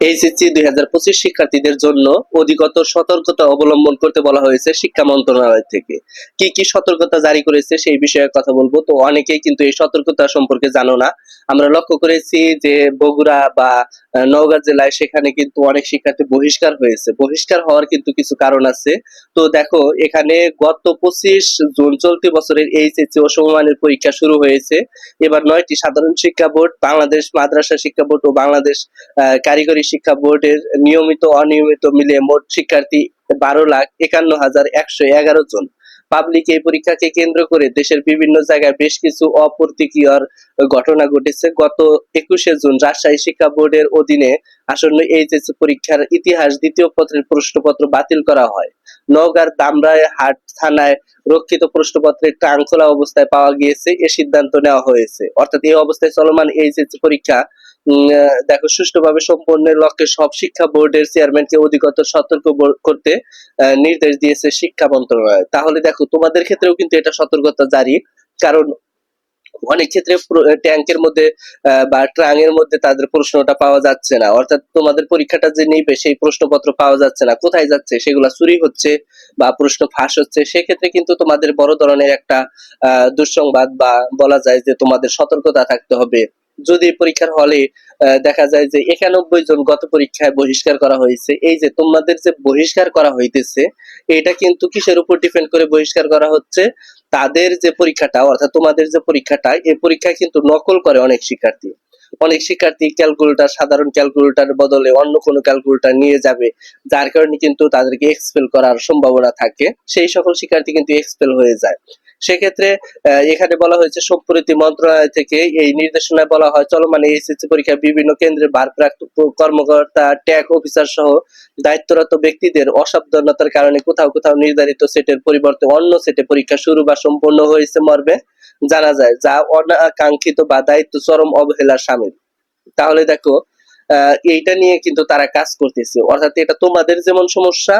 HSC দুই হাজার পঁচিশ শিক্ষার্থীদের জন্য অধিকতর সতর্কতা অবলম্বন করতে বলা হয়েছে শিক্ষা মন্ত্রণালয় থেকে। কি কি সতর্কতা জারি করেছে সেই বিষয়ে কথা বলব। তো অনেকেই কিন্তু এই সতর্কতা সম্পর্কে জানো না। আমরা লক্ষ্য করেছি যে বগুড়া বা নওগাঁ জেলায় সেখানে কিন্তু অনেক শিক্ষার্থী বহিষ্কার হয়েছে। বহিষ্কার হওয়ার কিন্তু কিছু কারণ আছে। তো দেখো, এখানে গত পঁচিশ জুন চলতি বছরের এইচএসসি ও সমমানের পরীক্ষা শুরু হয়েছে। এবার নয়টি সাধারণ শিক্ষা বোর্ড, বাংলাদেশ মাদ্রাসা শিক্ষা বোর্ড ও বাংলাদেশ কারিগরি শিক্ষা বোর্ডের নিয়মিত অনিয়মিত মিলিয়ে মোট শিক্ষার্থী বারো লাখ একান্ন হাজার একশো এগারো জন। পাবলিক এই পরীক্ষাকে কেন্দ্র করে দেশের বিভিন্ন জায়গায় বেশ কিছু অপ্রীতিকর ঘটনা ঘটেছে। গত একুশে জুন রাজশাহী শিক্ষা বোর্ডের অধীনে আসন্ন এইচএসসি পরীক্ষার ইতিহাস দ্বিতীয় পত্রের প্রশ্নপত্র বাতিল করা হয়। নওগাঁর দামরায় হাট থানায় রক্ষিত প্রশ্নপত্রের ট্রাঙ্ক খোলা অবস্থায় পাওয়া গিয়েছে, এ সিদ্ধান্ত নেওয়া হয়েছে। অর্থাৎ এই অবস্থায় চলমান এইচএসসি পরীক্ষা দেখো, সুষ্ঠুভাবে সম্পন্নের লক্ষ্যে সব শিক্ষা বোর্ডের চেয়ারম্যানকে অধিকতর সতর্ক করতে নির্দেশ দিয়েছে শিক্ষা মন্ত্রণালয়। তাহলে দেখো, তোমাদের ক্ষেত্রেও কিন্তু এটা সতর্কতা জারি, কারণ অনেক ক্ষেত্রে ট্যাঙ্কের মধ্যে বা ট্রাঙের মধ্যে তাদের প্রশ্নটা পাওয়া যাচ্ছে না। অর্থাৎ তোমাদের পরীক্ষাটা যে নিবে, সেই প্রশ্নপত্র পাওয়া যাচ্ছে না। কোথায় যাচ্ছে? সেগুলা চুরি হচ্ছে বা প্রশ্ন ফাঁস হচ্ছে। সেক্ষেত্রে কিন্তু তোমাদের বড় ধরনের একটা দুঃসংবাদ বা বলা যায় যে তোমাদের সতর্কতা থাকতে হবে। যদি পরীক্ষার হলে দেখা যায় যে একানব্বই জন গত পরীক্ষায় বহিষ্কার করা হয়েছে। এই যে তোমাদের যে বহিষ্কার করা হইতেছে, এটা কিন্তু কিসের উপর ডিপেন্ড করে বহিষ্কার করা হচ্ছে? তাদের যে পরীক্ষাটা, অর্থাৎ তোমাদের যে পরীক্ষাটা এই পরীক্ষায় কিন্তু নকল করে অনেক শিক্ষার্থী। অনেক শিক্ষার্থী ক্যালকুলেটার সাধারণ ক্যালকুলেটর বদলে অন্য কোনো ক্যালকুলেটার নিয়ে যাবে, যার কারণে কিন্তু তাদেরকে এক্সপেল করার সম্ভাবনা থাকে। সেই সকল শিক্ষার্থী কিন্তু এক্সপেল হয়ে যায়। সেক্ষেত্রে এখানে বলা হয়েছে সম্প্রতি মন্ত্রণালয় থেকে এই নির্দেশনায় বলা হয় চলমান এইচএসসি পরীক্ষায় বিভিন্ন কেন্দ্রের ভারপ্রাপ্ত কর্মকর্তা ট্যাগ অফিসার সহ দায়িত্বরত ব্যক্তিদের অসাবধানতার কারণে কোথাও কোথাও নির্ধারিত সেটের পরিবর্তে অন্য সেটে পরীক্ষা শুরু বা সম্পন্ন হয়েছে মর্মে জানা যায়, যা অনাকাঙ্ক্ষিত বা দায়িত্ব চরম অবহেলার সামিল। তাহলে দেখো এইটা নিয়ে কিন্তু তারা কাজ করতেছে। অর্থাৎ এটা তোমাদের যেমন সমস্যা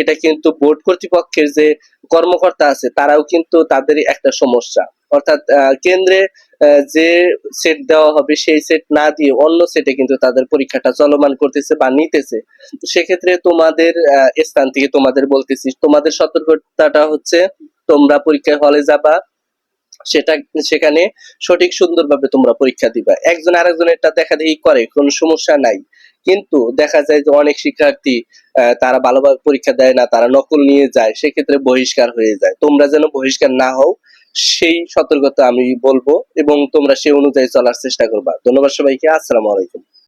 এটা কিন্তু বোর্ড কর্তৃপক্ষের যে কর্মকর্তা আছে, তারাও কিন্তু তাদের একটা সমস্যা। অর্থাৎ কেন্দ্রে যে সেট দেওয়া হবে সেই সেট না দিয়ে অন্য সেটে কিন্তু তাদের পরীক্ষাটা চলমান করতেছে বা নিতেছে। সেক্ষেত্রে তোমাদের স্থান থেকে তোমাদের বলতেছি, তোমাদের সতর্কতাটা হচ্ছে তোমরা পরীক্ষায় হলে যাবা, সেটা, সেখানে সঠিক সুন্দরভাবে তোমরা পরীক্ষা দিবা। একজন আরেকজনেরটা দেখা দেখি করে, কোনো সমস্যা নাই। কিন্তু দেখা যায় যে অনেক শিক্ষার্থী তারা ভালোভাবে পরীক্ষা দেয় না, তারা নকল নিয়ে যায়, সেক্ষেত্রে বহিষ্কার হয়ে যায়। তোমরা যেন বহিষ্কার না হও, সেই সতর্কতা আমি বলব এবং তোমরা সেই অনুযায়ী চলার চেষ্টা করবা। ধন্যবাদ সবাইকে, আসসালাম আলাইকুম।